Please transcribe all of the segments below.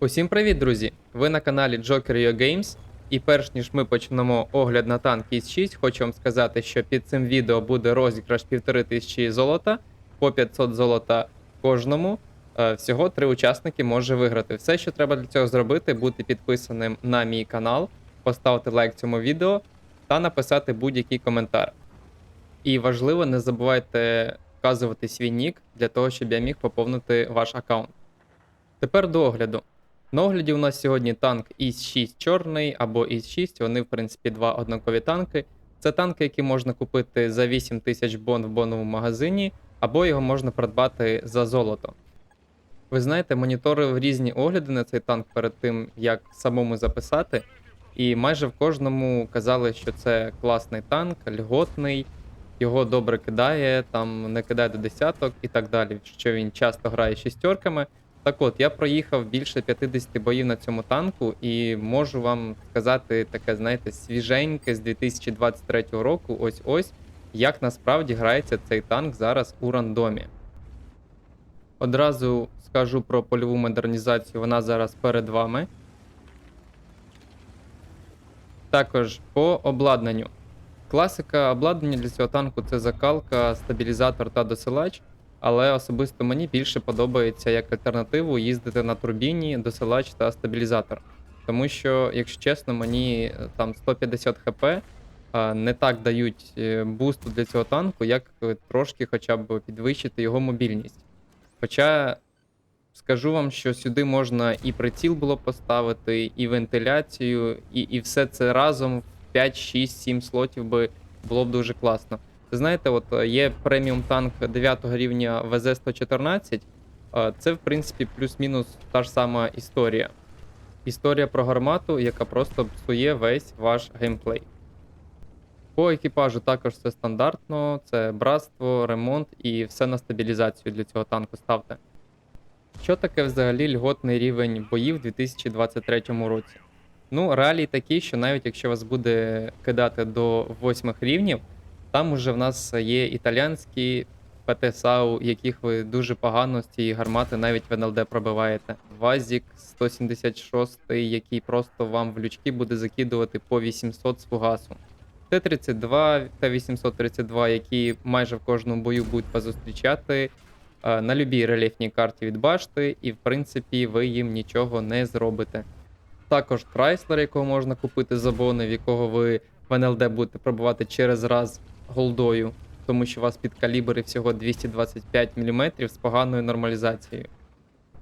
Усім привіт, друзі! Ви на каналі Joker Games. І перш ніж ми почнемо огляд на танк із 6, хочу вам сказати, що під цим відео буде розіграш 1500 золота по 500 золота кожному. Е, Всього три учасники може виграти. Все, що треба для цього зробити, бути підписаним на мій канал, поставити лайк цьому відео та написати будь-який коментар. І важливо, не забувайте вказувати свій нік для того, щоб я міг поповнити ваш аккаунт. Тепер до огляду. На огляді у нас сьогодні танк ІС-6 чорний або ІС-6, вони, в принципі, два однакові танки. Це танки, які можна купити за 8 тисяч бон в боновому магазині, або його можна придбати за золото. Ви знаєте, моніторив різні огляди на цей танк перед тим, як самому записати, і майже в кожному казали, що це класний танк, льготний, його добре кидає, там не кидає до десяток і так далі, що він часто грає шістерками. Так от, я проїхав більше 50 боїв на цьому танку, і можу вам сказати таке, знаєте, свіженьке з 2023 року, ось ось, як насправді грається цей танк зараз у рандомі. Одразу скажу про польову модернізацію, вона зараз перед вами. Також по обладнанню. Класика обладнання для цього танку це закалка, стабілізатор та досилач. Але особисто мені більше подобається як альтернативу їздити на турбіні, досилач та стабілізатор. Тому що, якщо чесно, мені е, там 150 хп не так дають е, бусту для цього танку, як е, трошки хоча б підвищити його мобільність. Хоча скажу вам, що сюди можна і приціл було поставити, і вентиляцію, і, і все це разом в 5, 6, 7 слотів би було б дуже класно. Знаєте, от е, є преміум танк 9 рівня ВЗ-114. е, Це, в принципі, плюс-мінус та ж сама історія. Історія про гармату, яка просто псує весь ваш геймплей. По екіпажу також все стандартно, це братство, ремонт і все на стабілізацію для цього танку ставте. Що таке взагалі льготний рівень боїв у 2023 році? Ну, реалії такі, що навіть якщо вас буде кидати до 8 рівнів, там уже в нас є італіянські ПТ-САУ, яких ви дуже погано з цієї гармати навіть в НЛД пробиваєте. Вазік 176, який просто вам в лючки буде закидувати по 800 з фугасу. Т-32 Т-832, які майже в кожному бою будуть позустрічати е, на любій рельєфній карті від башти, і в принципі ви їм нічого не зробите. Також Chrysler, якого можна купити за бони, в якого ви в НЛД будете пробувати через раз голдою, тому що у вас під калібри всього 225 мм з поганою нормалізацією.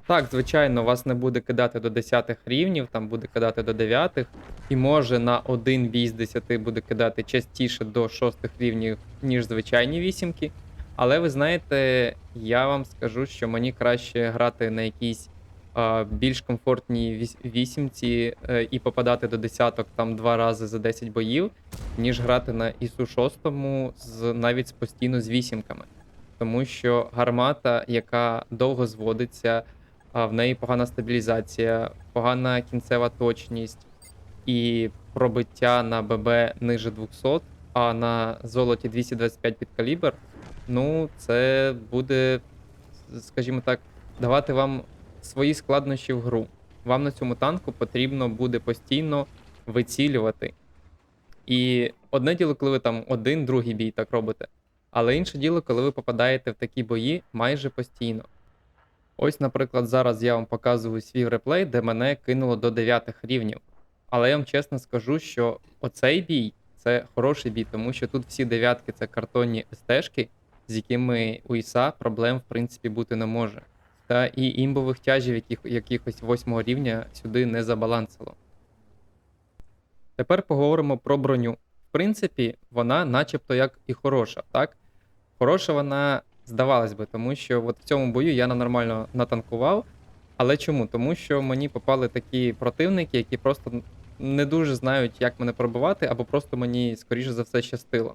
Так, звичайно, вас не буде кидати до 10 рівнів, там буде кидати до 9, і може на один бій з 10 буде кидати частіше до 6 рівнів, ніж звичайні вісімки. Але ви знаєте, я вам скажу, що мені краще грати на якійсь більш комфортній вісімці е, і попадати до десяток там два рази за 10 боїв, ніж грати на ісу 6 з навіть постійно з вісімками. Тому що гармата, яка довго зводиться, в неї погана стабілізація, погана кінцева точність і пробиття на ББ ниже 200, а на золоті 225 під калібр, ну це буде, скажімо так, давати вам свої складнощі в гру. Вам на цьому танку потрібно буде постійно вицілювати. І одне діло, коли ви там один, другий бій так робите, але інше діло, коли ви попадаєте в такі бої майже постійно. Ось, наприклад, зараз я вам показую свій реплей, де мене кинуло до 9 рівнів. Але я вам чесно скажу, що оцей бій це хороший бій, тому що тут всі дев'ятки це картонні СТшки, з якими у ІСа проблем в принципі бути не може. Та і імбових тяжів яких, якихось 8 рівня сюди не забалансило. Тепер поговоримо про броню. В принципі, вона начебто як і хороша, так? Хороша вона здавалась би, тому що от в цьому бою я нормально натанкував. Але чому? Тому що мені попали такі противники, які просто не дуже знають, як мене пробивати, або просто мені, скоріше за все, щастило.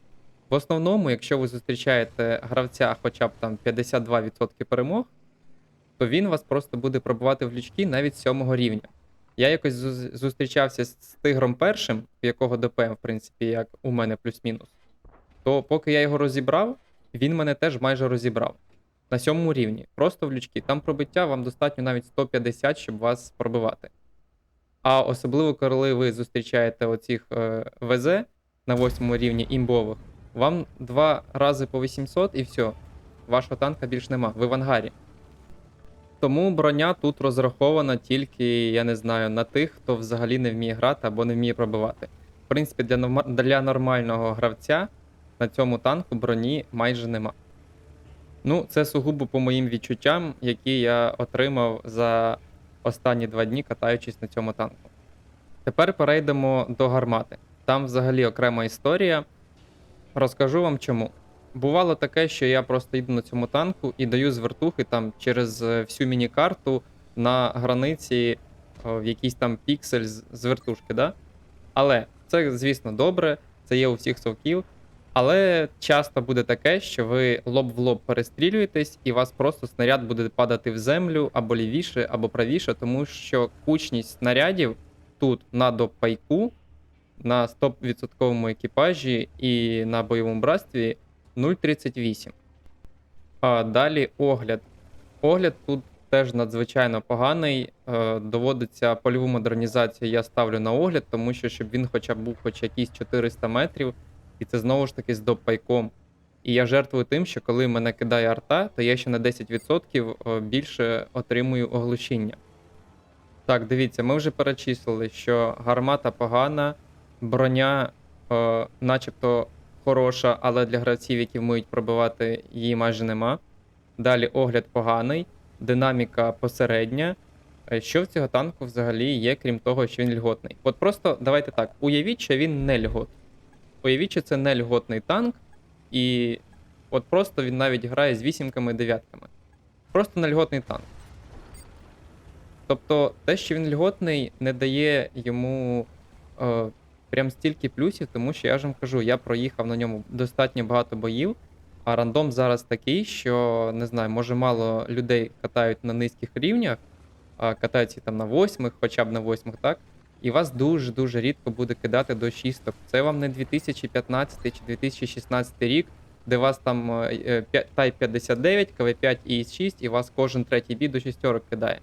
В основному, якщо ви зустрічаєте гравця хоча б там 52% перемог, то він вас просто буде пробивати в лючки навіть сьомого рівня. Я якось зустрічався з тигром першим, в якого ДПМ, в принципі, як у мене плюс-мінус. То поки я його розібрав, він мене теж майже розібрав. На сьомому рівні. Просто в лючки. Там пробиття вам достатньо навіть 150, щоб вас пробивати. А особливо, коли ви зустрічаєте оцих е, ВЗ на восьмому рівні імбових, вам два рази по 800 і все. Вашого танка більш нема. Ви в ангарі. Тому броня тут розрахована тільки, я не знаю, на тих, хто взагалі не вміє грати або не вміє пробивати. В принципі, для, для нормального гравця на цьому танку броні майже нема. Ну, це сугубо по моїм відчуттям, які я отримав за останні два дні, катаючись на цьому танку. Тепер перейдемо до гармати. Там взагалі окрема історія. Розкажу вам чому. Бувало таке, що я просто йду на цьому танку і даю з вертухи там через е, всю міні-карту на границі в якийсь там піксель з з вертушки, да? Але це, звісно, добре, це є у всіх совків. Але часто буде таке, що ви лоб в лоб перестрілюєтесь, і вас просто снаряд буде падати в землю або лівіше, або правіше, тому що кучність снарядів тут на допайку, на 100% екіпажі і на бойовому братстві 0,38. А далі огляд. Огляд тут теж надзвичайно поганий. Е, доводиться польову модернізацію я ставлю на огляд, тому що щоб він хоча б був хоч якісь 400 метрів, і це знову ж таки з допайком. І я жертвую тим, що коли мене кидає арта, то я ще на 10% е, більше отримую оглушіння. Так, дивіться, ми вже перечислили, що гармата погана, броня, е, начебто хороша, але для гравців, які вміють пробивати, її майже нема. Далі огляд поганий, динаміка посередня. Е, Що в цього танку взагалі є, крім того, що він льготний? От просто давайте так, уявіть, що він не льгот. Уявіть, що це не льготний танк, і от просто він навіть грає з вісімками дев'ятками. Просто не льготний танк. Тобто, те, що він льготний, не дає йому е, прям стільки плюсів, тому що я ж вам кажу, я проїхав на ньому достатньо багато боїв, а рандом зараз такий, що не знаю, може мало людей катають на низьких рівнях, а катаються там на восьмих, хоча б на восьмих, так? І вас дуже-дуже рідко буде кидати до шісток. Це вам не 2015 чи 2016 рік, де вас там е, е, Type 59, КВ5 і 6 і вас кожен третій бій до шістерок кидає.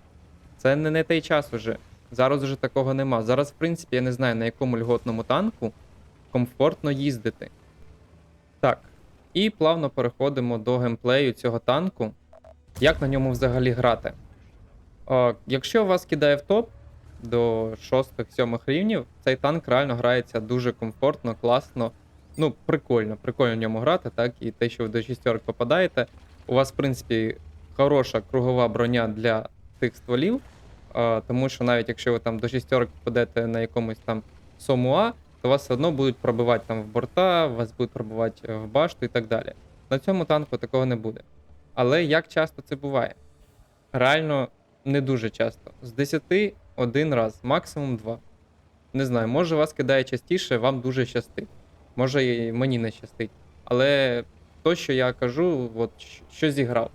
Це не, не той час уже. Зараз уже такого нема. Зараз, в принципі, я не знаю, на якому льготному танку комфортно їздити. Так. І плавно переходимо до геймплею цього танку. Як на ньому взагалі грати? О, якщо вас кидає в топ до 6-7 рівнів, цей танк реально грається дуже комфортно, класно. Ну, прикольно, прикольно в ньому грати, так? І те, що ви до шістерок попадаєте. У вас, в принципі, хороша кругова броня для тих стволів. Тому що навіть якщо ви там до шістерок попадете на якомусь там Сомуа, то вас все одно будуть пробивати там в борта, вас будуть пробивати е, в башту і так далі. На цьому танку такого не буде. Але як часто це буває? Реально не дуже часто. З 10 один раз, максимум два. Не знаю, може вас кидає частіше, вам дуже щастить. Може і мені не щастить. Але то, що я кажу, от що зіграв.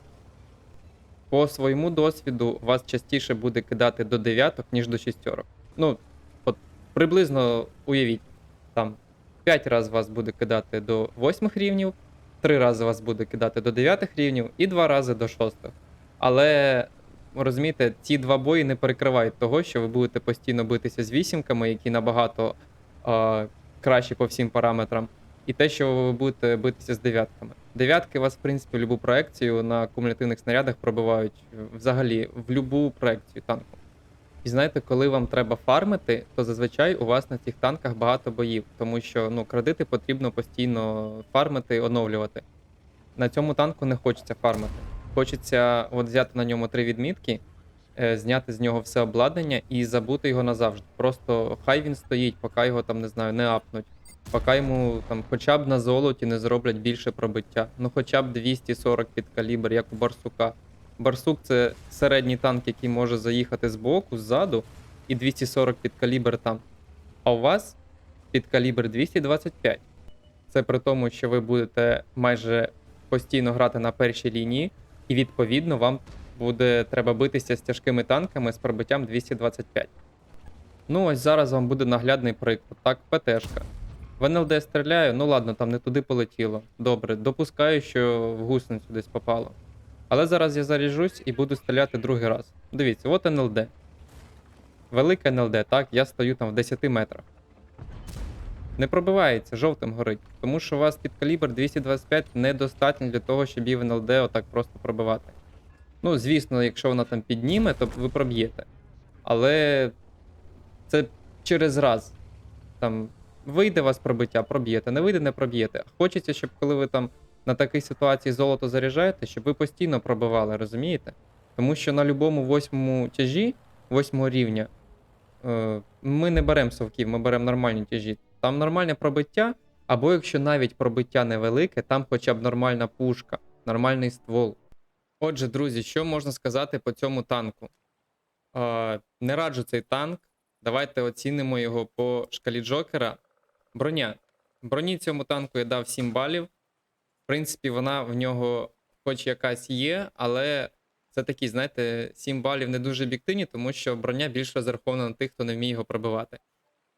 По своєму досвіду вас частіше буде кидати до дев'яток, ніж до шістерок. Ну, от приблизно уявіть, там 5 разів вас буде кидати до восьмих рівнів, 3 рази вас буде кидати до дев'ятих рівнів і 2 рази до шостих. Але розумієте, ці два бої не перекривають того, що ви будете постійно битися з вісімками, які набагато е, кращі по всім параметрам, і те, що ви будете битися з дев'ятками. Дев'ятки вас, в принципі, в будь-яку проекцію на кумулятивних снарядах пробивають взагалі в будь-яку проекцію танку. І знаєте, коли вам треба фармити, то зазвичай у вас на цих танках багато боїв, тому що ну, кредити потрібно постійно фармити, оновлювати. На цьому танку не хочеться фармити. Хочеться от взяти на ньому три відмітки, е, зняти з нього все обладнання і забути його назавжди. Просто хай він стоїть, поки його там не знаю, не апнуть. Поки йому там хоча б на золоті не зроблять більше пробиття. Ну хоча б 240 під калібр, як у Барсука. Барсук це середній танк, який може заїхати з боку, ззаду, і 240 під калібр там. А у вас під калібр 225. Це при тому, що ви будете майже постійно грати на першій лінії, і відповідно вам буде треба битися з тяжкими танками з пробиттям 225. Ну, ось зараз вам буде наглядний приклад. Так, ПТшка. В НЛД стріляю, ну ладно, там не туди полетіло. Добре, допускаю, що в гусеницю десь попало. Але зараз я заряжусь і буду стріляти другий раз. Дивіться, от НЛД. Велике НЛД, так, я стою там в 10 метрах. Не пробивається, жовтим горить. Тому що у вас під калібр 225 недостатньо для того, щоб її в НЛД отак просто пробивати. Ну, звісно, якщо вона там підніме, то ви проб'єте. Але це через раз. Там вийде вас пробиття, проб'єте, не вийде, не проб'єте. Хочеться, щоб коли ви там на такій ситуації золото заряджаєте, щоб ви постійно пробивали, розумієте? Тому що на будь-якому восьмому тяжі, восьмого рівня, е, ми не беремо совків, ми беремо нормальні тяжі. Там нормальне пробиття, або якщо навіть пробиття невелике, там хоча б нормальна пушка, нормальний ствол. Отже, друзі, що можна сказати по цьому танку? Е, не раджу цей танк. Давайте оцінимо його по шкалі Джокера. Броня. Броні цьому танку я дав 7 балів. В принципі, вона в нього хоч якась є, але це такі, знаєте, 7 балів не дуже об'єктивні, тому що броня більш розрахована на тих, хто не вміє його пробивати.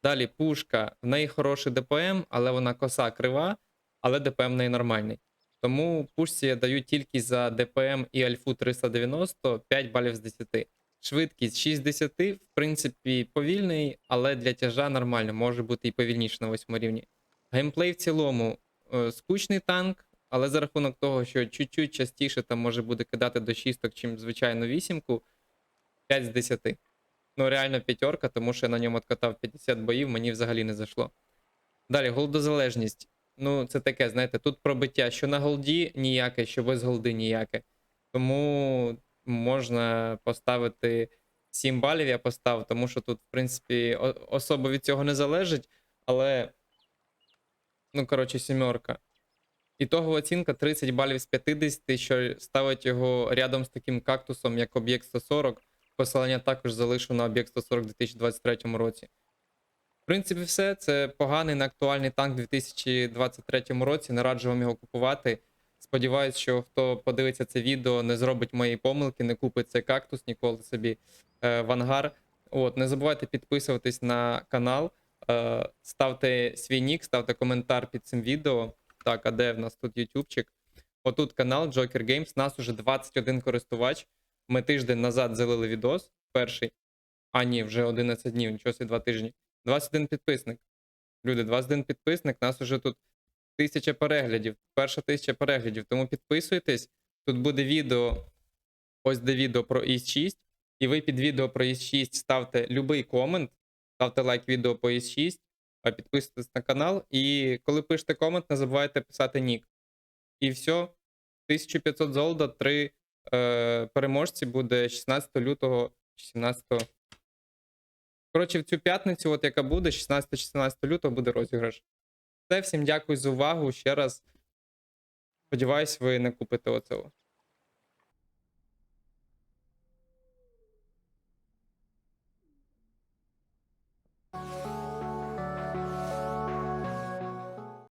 Далі пушка. В неї хороший ДПМ, але вона коса крива, але ДПМ в неї нормальний. Тому пушці я даю тільки за ДПМ і Альфу 390 5 балів з 10. Швидкість 6 з 10, в принципі, повільний, але для тяжа нормально, може бути і повільніше на 8 рівні. Геймплей в цілому е, скучний танк, але за рахунок того, що чуть-чуть частіше там може буде кидати до шісток, чим звичайну вісімку, 5 з 10. Ну, реально п'ятерка, тому що я на ньому откатав 50 боїв, мені взагалі не зайшло. Далі, голдозалежність. Ну, це таке, знаєте, тут пробиття, що на голді ніяке, що без голди ніяке. Тому можна поставити 7 балів, я поставив, тому що тут, в принципі, о- особо від цього не залежить, але. Ну, коротше, сімерка. Ітогова оцінка 30 балів з 50, що ставить його рядом з таким кактусом, як об'єкт 140. Посилання також залишу на об'єкт 140 у 2023 році. В принципі, все. Це поганий неактуальний танк у 2023 році. Не раджу вам його купувати. Сподіваюсь, що хто подивиться це відео, не зробить мої помилки, не купить цей кактус ніколи собі е, в ангар. От, не забувайте підписуватись на канал, е, ставте свій нік, ставте коментар під цим відео. Так, а де в нас тут ютубчик? Отут канал Joker Games. Нас уже 21 користувач. Ми тиждень назад залили відос. Перший. А, ні, вже 11 днів, нічого собі 2 тижні. 21 підписник. Люди, 21 підписник, нас уже тут тисяча переглядів. Перша тисяча переглядів. Тому підписуйтесь. Тут буде відео. Ось де відео про ІС-6. І ви під відео про ІС-6 ставте любий комент, ставте лайк відео по ІС-6, а підписуйтесь на канал. І коли пишете комент, не забувайте писати нік. І все. 1500 золота, 3 е, переможці буде 16 лютого чи 17. Коротше, в цю п'ятницю, от яка буде, 16-16 лютого буде розіграш. Все, всім дякую за увагу. Ще раз. Сподіваюсь, ви не купите оцього.